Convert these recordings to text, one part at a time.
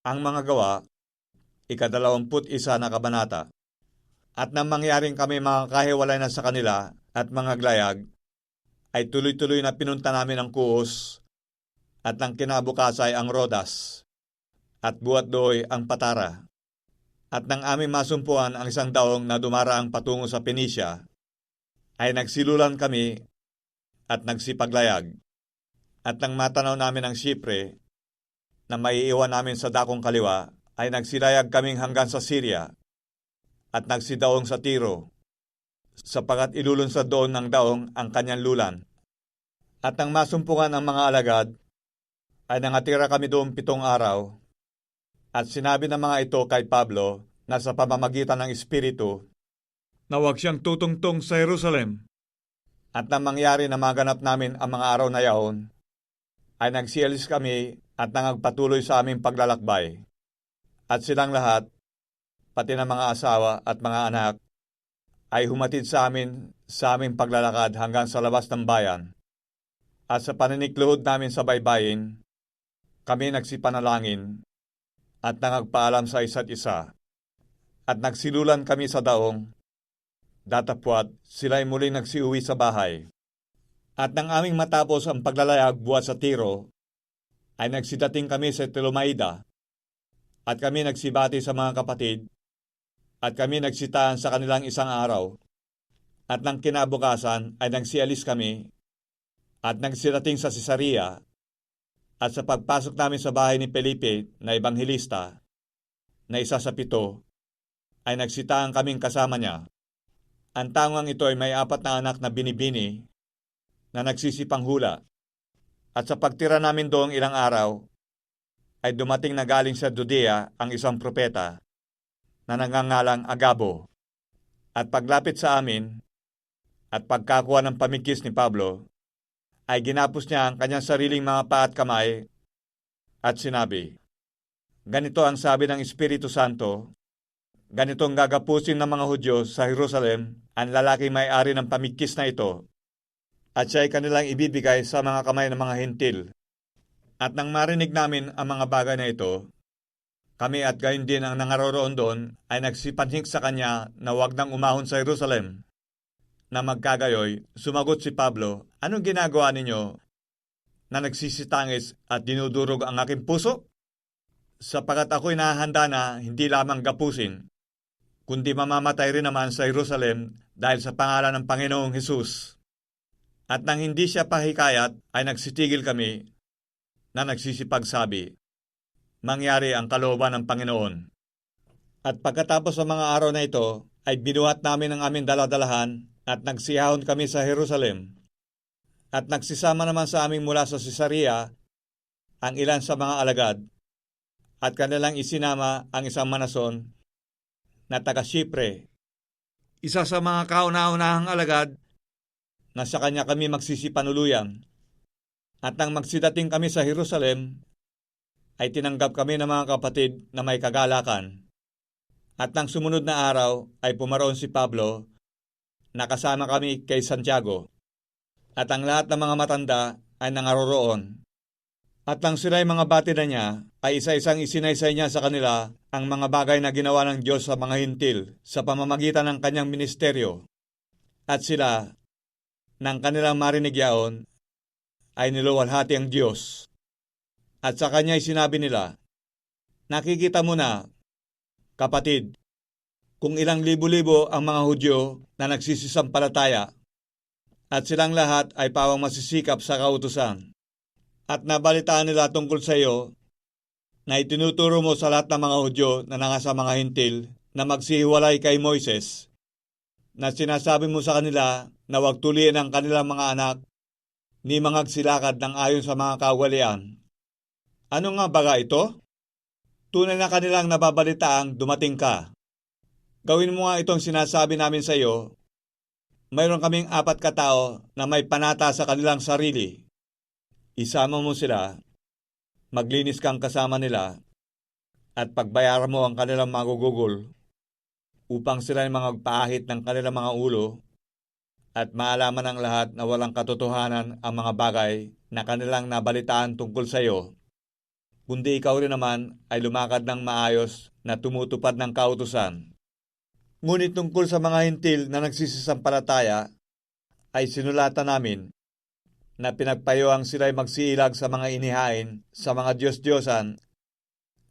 ang mga gawa, ikadalawamput isa na kabanata. At nang mangyaring kami mga kahiwalay na sa kanila at mga glayag, ay tuloy-tuloy na pinunta namin ang kuos at nang kinabukasay ang rodas at buhat doy ang patara. At nang aming masumpuan ang isang daong na dumaraang patungo sa Penisya, ay nagsilulan kami at nagsipaglayag. At nang matanaw namin ang Sipre, na maiiwan namin sa dakong kaliwa, ay nagsilayag kaming hanggang sa Syria at nagsidaong sa Tiro, sapagat ilulunsad doon ng daong ang kanyang lulan. At nang masumpungan ang mga alagad, ay nangatira kami doon pitong araw, at sinabi ng mga ito kay Pablo na sa pamamagitan ng Espiritu, na huwag siyang tutungtong sa Jerusalem. At nang mangyari na maganap namin ang mga araw na yaon, ay nagsialis kami at nangagpatuloy sa aming paglalakbay. At silang lahat, pati ng mga asawa at mga anak, ay humatid sa amin sa aming paglalakad hanggang sa labas ng bayan. At sa paninikluhod namin sa baybayin, kami nagsipanalangin at nangagpaalam sa isa't isa. At nagsilulan kami sa daong, datapwat sila'y muling nagsiuwi sa bahay. At nang aming matapos ang paglalayag buhat sa tiro, ay nagsidating kami sa Telomaida, at kami nagsibati sa mga kapatid, at kami nagsitahan sa kanilang isang araw. At nang kinabukasan ay nagsialis kami, at nagsidating sa Cesarea, at sa pagpasok namin sa bahay ni Felipe na ebanghelista, na isa sa pito, ay nagsitahan kaming kasama niya. Ang tangang ito ay may apat na anak na binibini na nagsisipang hula. At sa pagtira namin doong ilang araw, ay dumating na galing sa Judea ang isang propeta na nangangalang Agabo. At paglapit sa amin, at pagkakuha ng pamikis ni Pablo, ay ginapos niya ang kanyang sariling mga paa at kamay at sinabi, Ganito ang sabi ng Espiritu Santo, ganitong gagapusin ng mga Hudyo sa Jerusalem ang lalaki may-ari ng pamikis na ito at siya ay kanilang ibibigay sa mga kamay ng mga hintil. At nang marinig namin ang mga bagay na ito, kami at gayon din ang nangaroroon doon ay nagsipanhik sa kanya na wag nang umahon sa Jerusalem. Na magkagayoy, sumagot si Pablo, Anong ginagawa ninyo na nagsisitangis at dinudurog ang aking puso? Sapagat ako'y nahahanda na hindi lamang gapusin, kundi mamamatay rin naman sa Jerusalem dahil sa pangalan ng Panginoong Hesus. At nang hindi siya pahikayat, ay nagsitigil kami na nagsisipagsabi, mangyari ang kalooban ng Panginoon. At pagkatapos ng mga araw na ito, ay binuhat namin ang aming daladalahan at nagsiyahon kami sa Jerusalem. At nagsisama naman sa aming mula sa Cesarea ang ilan sa mga alagad at kanilang isinama ang isang manason na taga Sipre. Isa sa mga kauna-unahang alagad na sa kanya kami magsisipanuluyan. At nang magsidating kami sa Jerusalem, ay tinanggap kami ng mga kapatid na may kagalakan. At nang sumunod na araw ay pumaroon si Pablo, nakasama kami kay Santiago. At ang lahat ng mga matanda ay nangaroroon. At nang sila'y mga bati na niya, ay isa-isang isinaysay niya sa kanila ang mga bagay na ginawa ng Diyos sa mga hintil sa pamamagitan ng kanyang ministeryo. At sila, nang kanilang marinig yaon, ay niluwalhati ang Diyos. At sa kanya'y sinabi nila, Nakikita mo na, kapatid, kung ilang libo-libo ang mga Hudyo na nagsisisampalataya, at silang lahat ay pawang masisikap sa kautusan. At nabalitaan nila tungkol sa iyo na itinuturo mo sa lahat ng mga Hudyo na nangasa mga hintil na magsihiwalay kay Moises, na sinasabi mo sa kanila na wag tuliin ang kanilang mga anak ni mga silakad ng ayon sa mga kawalian. Ano nga baga ito? Tunay na kanilang nababalitaang dumating ka. Gawin mo nga itong sinasabi namin sa iyo. Mayroon kaming apat katao na may panata sa kanilang sarili. Isama mo sila, maglinis kang kasama nila, at pagbayaran mo ang kanilang magugugol upang sila ay magpaahit ng kanilang mga ulo at maalaman ng lahat na walang katotohanan ang mga bagay na kanilang nabalitaan tungkol sa iyo. kundi ikaw rin naman ay lumakad ng maayos na tumutupad ng kautusan. Ngunit tungkol sa mga hintil na nagsisisampalataya, ay sinulatan namin na pinagpayuang sila'y magsiilag sa mga inihain, sa mga Diyos-Diyosan,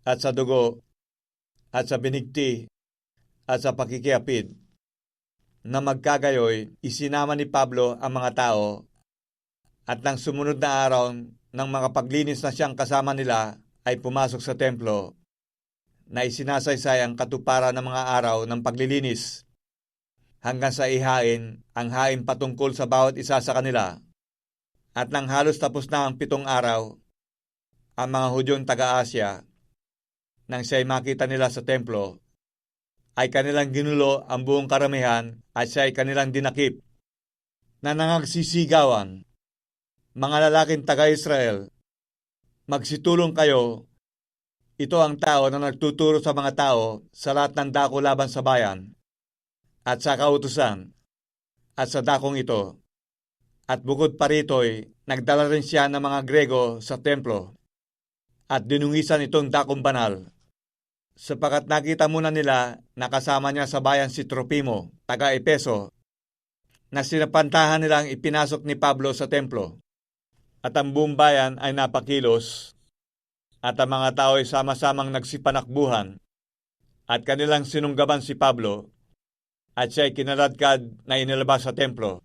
at sa dugo, at sa binigti, at sa pakikiapid. Na magkagayoy, isinama ni Pablo ang mga tao, at nang sumunod na araw ng mga paglinis na siyang kasama nila ay pumasok sa templo, na isinasaysay ang katuparan ng mga araw ng paglilinis, hanggang sa ihain ang hain patungkol sa bawat isa sa kanila. At nang halos tapos na ang pitong araw, ang mga Hudyong taga-Asya, nang siya'y makita nila sa templo, ay kanilang ginulo ang buong karamihan at siya'y kanilang dinakip, na nangagsisigawan, mga lalaking taga-Israel, magsitulong kayo, ito ang tao na nagtuturo sa mga tao sa lahat ng dako laban sa bayan, at sa kautusan, at sa dakong ito, at bukod pa rito'y nagdala rin siya ng mga Grego sa templo at dinungisan itong dakong banal. Sapagat nakita muna nila na kasama niya sa bayan si Tropimo, taga Epeso, na sinapantahan nilang ipinasok ni Pablo sa templo. At ang buong bayan ay napakilos at ang mga tao ay sama-samang nagsipanakbuhan at kanilang sinunggaban si Pablo at siya ay kinaladkad na inilabas sa templo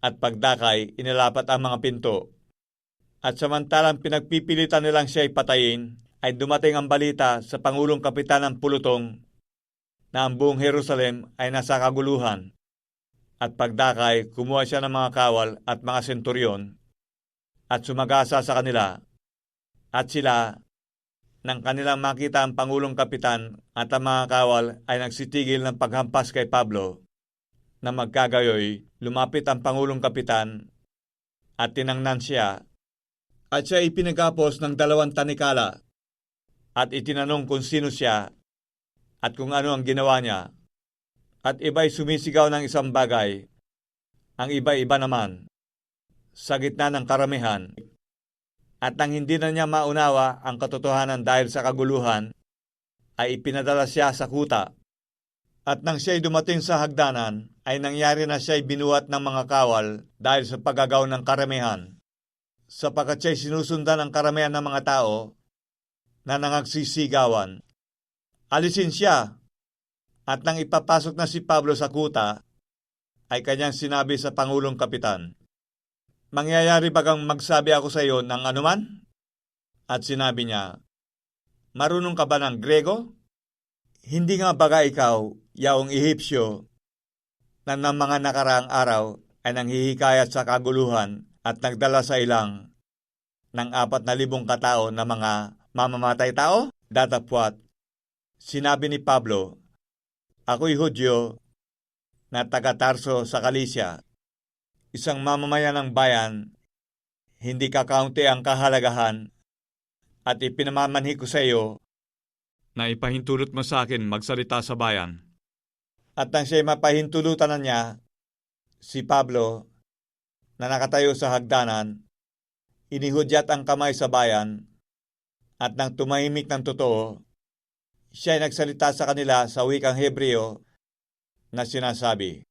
at pagdakay inilapat ang mga pinto. At samantalang pinagpipilitan nilang siya ay patayin, ay dumating ang balita sa Pangulong Kapitan ng Pulutong na ang buong Jerusalem ay nasa kaguluhan. At pagdakay, kumuha siya ng mga kawal at mga senturyon at sumagasa sa kanila. At sila, nang kanilang makita ang Pangulong Kapitan at ang mga kawal ay nagsitigil ng paghampas kay Pablo, na magkagayoy, lumapit ang Pangulong Kapitan at tinangnan siya at siya ipinagapos ng dalawang tanikala at itinanong kung sino siya at kung ano ang ginawa niya. At iba'y sumisigaw ng isang bagay, ang iba-iba naman, sa gitna ng karamihan. At nang hindi na niya maunawa ang katotohanan dahil sa kaguluhan, ay ipinadala siya sa kuta. At nang siya'y dumating sa hagdanan, ay nangyari na siya'y binuhat ng mga kawal dahil sa pagagaw ng karamihan. Sapagkat siya'y sinusundan ng karamihan ng mga tao na nangagsisigawan. Alisin siya! At nang ipapasok na si Pablo sa kuta, ay kanyang sinabi sa Pangulong Kapitan, Mangyayari bagang magsabi ako sa iyo ng anuman? At sinabi niya, Marunong ka ba ng Grego? Hindi nga baga ikaw, yaong Ehipsyo, na ng mga nakaraang araw ay nanghihikayat sa kaguluhan at nagdala sa ilang ng apat na libong katao na mga mamamatay tao? Datapwat, sinabi ni Pablo, Ako'y Hudyo na taga Tarso sa Kalisya, isang mamamayan ng bayan, hindi kakaunti ang kahalagahan at ipinamamanhi ko sa iyo na ipahintulot mo sa akin magsalita sa bayan. At nang siya'y mapahintulutan na niya, si Pablo, na nakatayo sa hagdanan, inihudyat ang kamay sa bayan, at nang tumahimik ng totoo, siya ay nagsalita sa kanila sa wikang Hebreo na sinasabi,